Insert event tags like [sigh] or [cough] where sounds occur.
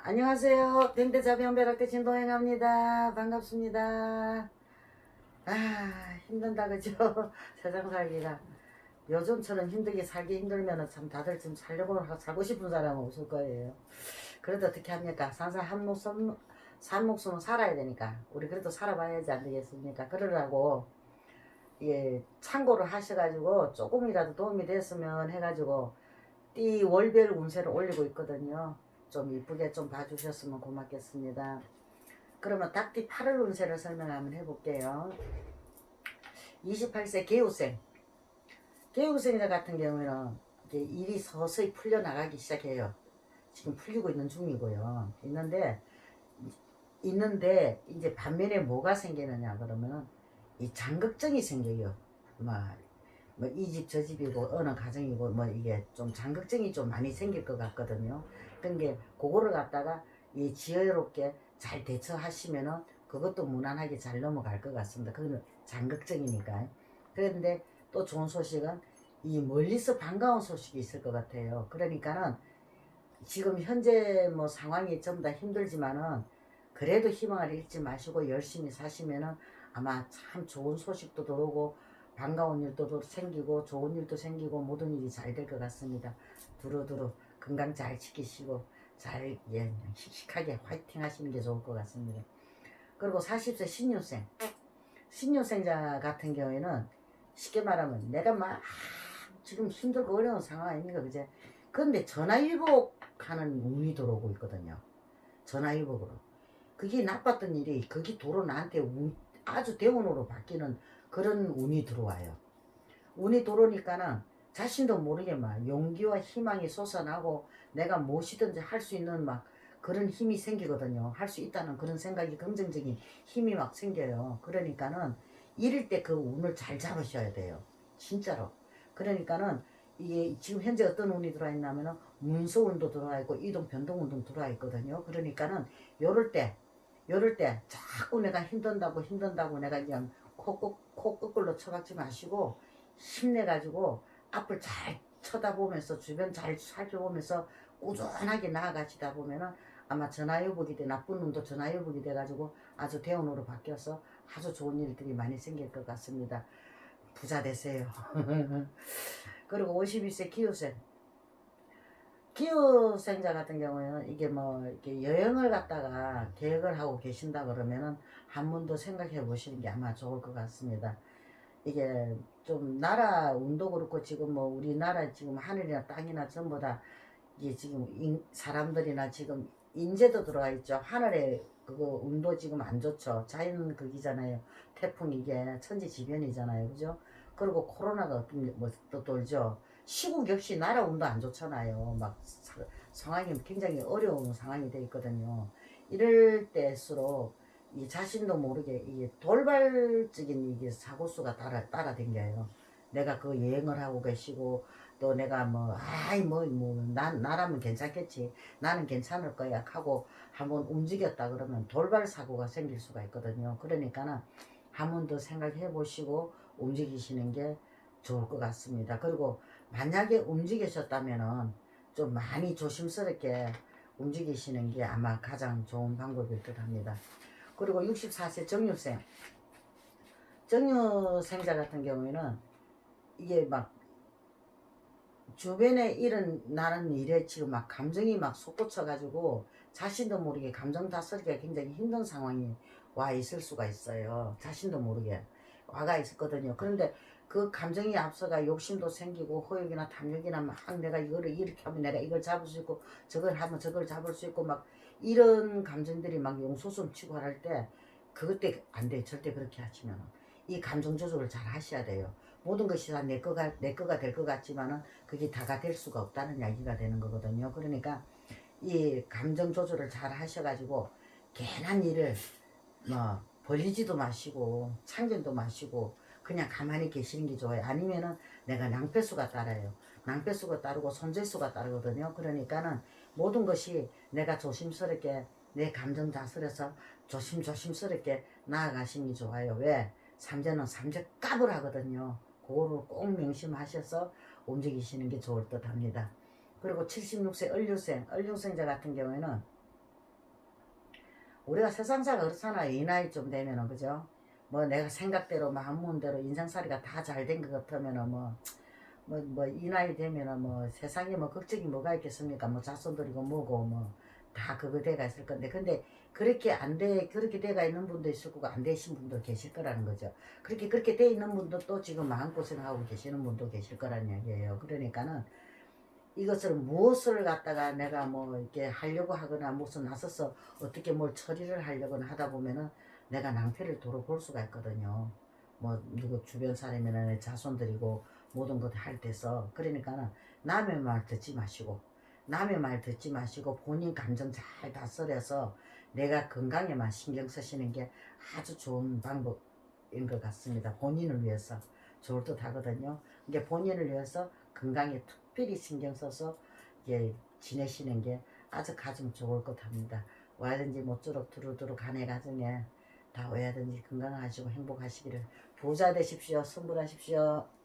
안녕하세요. 댕대자비언베락대 진도행합니다. 반갑습니다. 아 힘든다 그죠? [laughs] 세상 살기가 요즘처럼 힘들게 살기 힘들면 참 다들 좀 살려고 하- 살고 싶은 사람은 없을 거예요. 그래도 어떻게 합니까? 산사 한 목숨 산 목숨은 살아야 되니까 우리 그래도 살아봐야지 안 되겠습니까? 그러라고 예 참고를 하셔가지고 조금이라도 도움이 됐으면 해가지고 띠 월별 운세를 올리고 있거든요. 좀 이쁘게 좀 봐주셨으면 고맙겠습니다. 그러면 닭띠 8월 운세를 설명 한번 해볼게요. 28세 개우생. 개우생자 같은 경우에는 일이 서서히 풀려나가기 시작해요. 지금 풀리고 있는 중이고요. 있는데, 있는데, 이제 반면에 뭐가 생기느냐, 그러면 이 장극증이 생겨요. 막, 뭐, 이 집 저 집이고, 어느 가정이고, 뭐, 이게 좀 장극증이 좀 많이 생길 것 같거든요. 그러니까 그거를 갖다가 이 지혜롭게 잘 대처하시면은 그것도 무난하게 잘 넘어갈 것 같습니다. 그거는 장극적이니까. 그런데 또 좋은 소식은 이 멀리서 반가운 소식이 있을 것 같아요. 그러니까는 지금 현재 뭐 상황이 전부 다 힘들지만은 그래도 희망을 잃지 마시고 열심히 사시면은 아마 참 좋은 소식도 들어오고 반가운 일도 생기고 좋은 일도 생기고 모든 일이 잘 될 것 같습니다. 두루두루 건강 잘 지키시고 잘 예, 씩씩하게 화이팅 하시는 게 좋을 것 같습니다. 그리고 40세 신유생. 신유생자 같은 경우에는 쉽게 말하면 내가 막 아, 지금 힘들고 어려운 상황 아닙니까? 그제? 근데 전화위복하는 운이 들어오고 있거든요. 전화위복으로. 그게 나빴던 일이 그게 도로 나한테 운- 아주 대운으로 바뀌는 그런 운이 들어와요 운이 들어오니까는 자신도 모르게 막 용기와 희망이 솟아나고 내가 무엇이든지 할 수 있는 막 그런 힘이 생기거든요. 할 수 있다는 그런 생각이 긍정적인 힘이 막 생겨요. 그러니까는 이럴 때 그 운을 잘 잡으셔야 돼요. 진짜로. 그러니까는 이게 지금 현재 어떤 운이 들어와 있냐면은 문서 운도 들어와 있고 이동 변동운도 들어와 있거든요. 그러니까는 요럴 때 요럴 때 자꾸 내가 힘든다고 힘든다고 내가 그냥 코코 코 거꾸로 쳐박지 마시고 힘내가지고 앞을 잘 쳐다보면서 주변 잘 살펴보면서 꾸준하게 나아가시다 보면은 아마 전화위복이 돼 나쁜 운도 전화위복이 돼가지고 아주 대운으로 바뀌어서 아주 좋은 일들이 많이 생길 것 같습니다. 부자 되세요. [laughs] 그리고 52세 기후생. 기후생자 같은 경우에는 이게 뭐 이렇게 여행을 갔다가 계획을 하고 계신다 그러면은 한 번 더 생각해 보시는 게 아마 좋을 것 같습니다. 이게 좀 나라 운도 그렇고 지금 뭐 우리나라 지금 하늘이나 땅이나 전부 다 이게 지금 인- 사람들이나 지금 인재도 들어와 있죠. 하늘에 그거 운도 지금 안 좋죠. 자연 극이잖아요. 태풍 이게 천지지변이잖아요. 그죠? 그리고 코로나가 어떤 뭐또 돌죠. 시국 역시 나라 운도 안 좋잖아요. 막 사- 상황이 굉장히 어려운 상황이 돼 있거든요. 이럴 때일수록 이 자신도 모르게 이게 돌발적인 이게 사고 수가 따라 따라 댕겨요. 내가 그 여행을 하고 계시고 또 내가 뭐 아이 뭐뭐난 나라면 괜찮겠지 나는 괜찮을 거야 하고 한번 움직였다 그러면 돌발 사고가 생길 수가 있거든요. 그러니까는 한 번 더 생각해 보시고 움직이시는 게 좋을 것 같습니다. 그리고 만약에 움직이셨다면은 좀 많이 조심스럽게 움직이시는 게 아마 가장 좋은 방법일 듯 합니다. 그리고 64세 정유생. 정유생자 같은 경우에는 이게 막 주변에 일은 나는 일에 지금 막 감정이 막 솟구쳐가지고 자신도 모르게 감정 다스리기가 굉장히 힘든 상황이 와 있을 수가 있어요. 자신도 모르게 와가 있었거든요. 그런데 그 감정이 앞서가 욕심도 생기고 호욕이나 탐욕이나 막 내가 이거를 이렇게 하면 내가 이걸 잡을 수 있고 저걸 하면 저걸 잡을 수 있고 막 이런 감정들이 막 용솟음 치고 할 때 그것 때안 돼. 절대 그렇게 하시면 이 감정 조절을 잘 하셔야 돼요. 모든 것이 다 내 거가 내 거가 될 것 같지만은 그게 다가 될 수가 없다는 이야기가 되는 거거든요. 그러니까 이 감정 조절을 잘 하셔가지고 괜한 일을 뭐 벌리지도 마시고 참견도 마시고 그냥 가만히 계시는 게 좋아요. 아니면은 내가 낭패수가 따라요. 낭패수가 따르고 손재수가 따르거든요. 그러니까는 모든 것이 내가 조심스럽게 내 감정 다스려서 조심조심스럽게 나아가시는 게 좋아요. 왜? 삼재는 삼재 값을 하거든요. 그거를 꼭 명심하셔서 움직이시는 게 좋을 듯 합니다. 그리고 76세 을류생, 을류생자 같은 경우에는 우리가 세상사가 그렇잖아. 이 나이 좀 되면은 그죠? 뭐 내가 생각대로 마음문대로 인상살이가 다 잘 된 것 같으면은 뭐 뭐 뭐 이 나이 되면은 뭐 세상에 뭐 걱정이 뭐가 있겠습니까? 뭐 자손들이고 뭐고 뭐 다 그거 돼가 있을 건데. 근데 그렇게 안 돼 그렇게 돼가 있는 분도 있을 거고 안 되신 분도 계실 거라는 거죠. 그렇게 그렇게 돼 있는 분도 또 지금 마음고생하고 계시는 분도 계실 거라는 이야기예요. 그러니까는 이것을 무엇을 갖다가 내가 뭐 이렇게 하려고 하거나 무슨 나서서 어떻게 뭘 처리를 하려거나 하다 보면은 내가 낭패를 도로 볼 수가 있거든요. 뭐 누구 주변 사람이나 내 자손들이고 모든 것 할 때서 그러니까는 남의 말 듣지 마시고 남의 말 듣지 마시고 본인 감정 잘 다스려서 내가 건강에만 신경 쓰시는 게 아주 좋은 방법인 것 같습니다. 본인을 위해서 좋을 듯 하거든요. 이게 본인을 위해서 건강에 특별히 신경 써서 이제 지내시는 게 아주 가장 좋을 것 합니다. 와야든지 모쪼록 두루두루 간의 가정에 다 와야든지 건강하시고 행복하시기를 부자 되십시오. 승불하십시오.